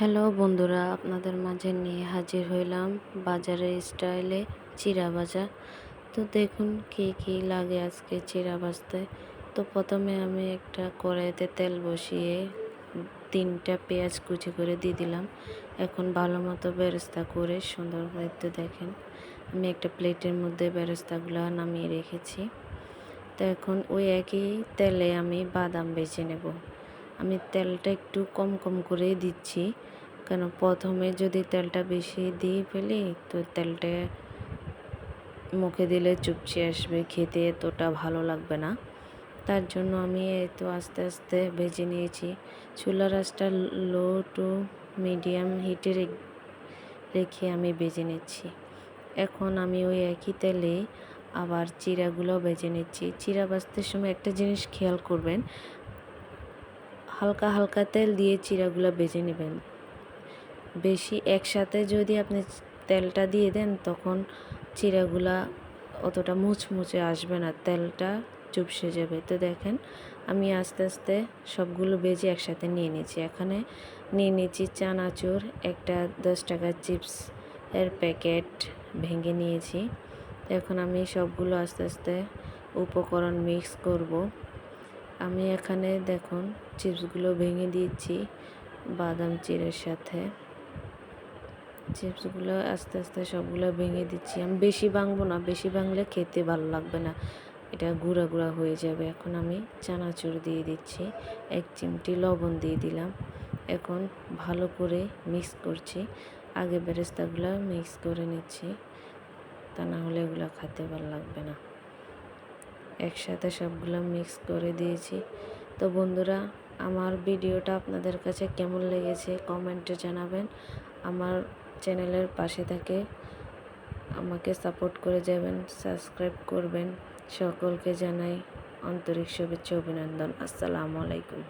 Hello বন্ধুরা, আপনাদের মাঝে নিয়ে হাজির হইলাম বাজারের স্টাইলে চিরা ভাজা। তো দেখুন কি কি লাগে আজকে চিরা ভাজতে। তো প্রথমে আমি একটা কড়াইতে তেল বসিয়ে তিনটা পেঁয়াজ কুচি করে দিয়ে দিলাম। এখন ভালো মতো বেরেস্তা করে সুন্দর করে দেখেন। আমি একটা প্লেটের মধ্যে বেরেস্তাগুলো নামিয়ে রেখেছি। তো এখন ওই একই তেলে আমি বাদাম বেছে নেব। আমি তেলটা একটু কম কম করে দিচ্ছি। কেন? প্রথমে যদি তেলটা বেশি দিয়ে ফেলি, তো তেলটা মুখে দিলে চুপচে আসবে, খেতে এতটা ভালো লাগবে না। তার জন্য আমি তো আস্তে আস্তে ভেজে নিয়েছি। চুলার আঁচটা লো টু মিডিয়াম হিটে রেখে আমি ভেজে নিচ্ছি। এখন আমি ওই একই তেলে আবার চিরাগুলো বেজে নিচ্ছি। চিরা বাজতে সময় একটা জিনিস খেয়াল করবেন হালকা হালকা তেল দিয়ে চিরাগুলো বেজে নেবেন। বেশি একসাথে যদি আপনি তেলটা দিয়ে দেন, তখন চিরাগুলা অতটা মুচমুচে আসবে না, তেলটা চুপসে যাবে। তো দেখেন, আমি আস্তে আস্তে সবগুলো বেজে একসাথে নিয়ে নিয়েছি। এখানে নিয়ে নিয়েছি চানাচুর, একটা দশ টাকার চিপস এর প্যাকেট ভেঙে নিয়েছি। এখন আমি সবগুলো আস্তে আস্তে উপকরণ মিক্স করব। আমি এখানে দেখুন, চিপসগুলো ভেঙে দিয়েছি বাদাম চিড়ের সাথে। চিপসগুলো আস্তে আস্তে সবগুলো ভেঙে দিচ্ছি। আমি বেশি ভাঙবো না, বেশি ভাঙলে খেতে ভালো লাগবে না। এটা গুঁড়া গুঁড়া হয়ে যাবে। এখন আমি চানাচুর দিয়ে দিচ্ছি, এক চিমটি লবণ দিয়ে দিলাম। এখন ভালো করে মিক্স করছি। আগে বেরেস্তাগুলো মিক্স করে নিচ্ছি, তা না হলে এগুলো খেতে ভালো লাগবে না। একসাথে সবগুলো মিক্স করে দিয়েছি। তো বন্ধুরা, আমার ভিডিওটা আপনাদের কাছে কেমন লেগেছে কমেন্টে জানাবেন। আমার চ্যানেলের পাশে থাকে আমাকে সাপোর্ট করে যাবেন সাবস্ক্রাইব করবেন। সকলকে জানাই আন্তরিক শুভেচ্ছা, অভিনন্দন। আসসালামু আলাইকুম।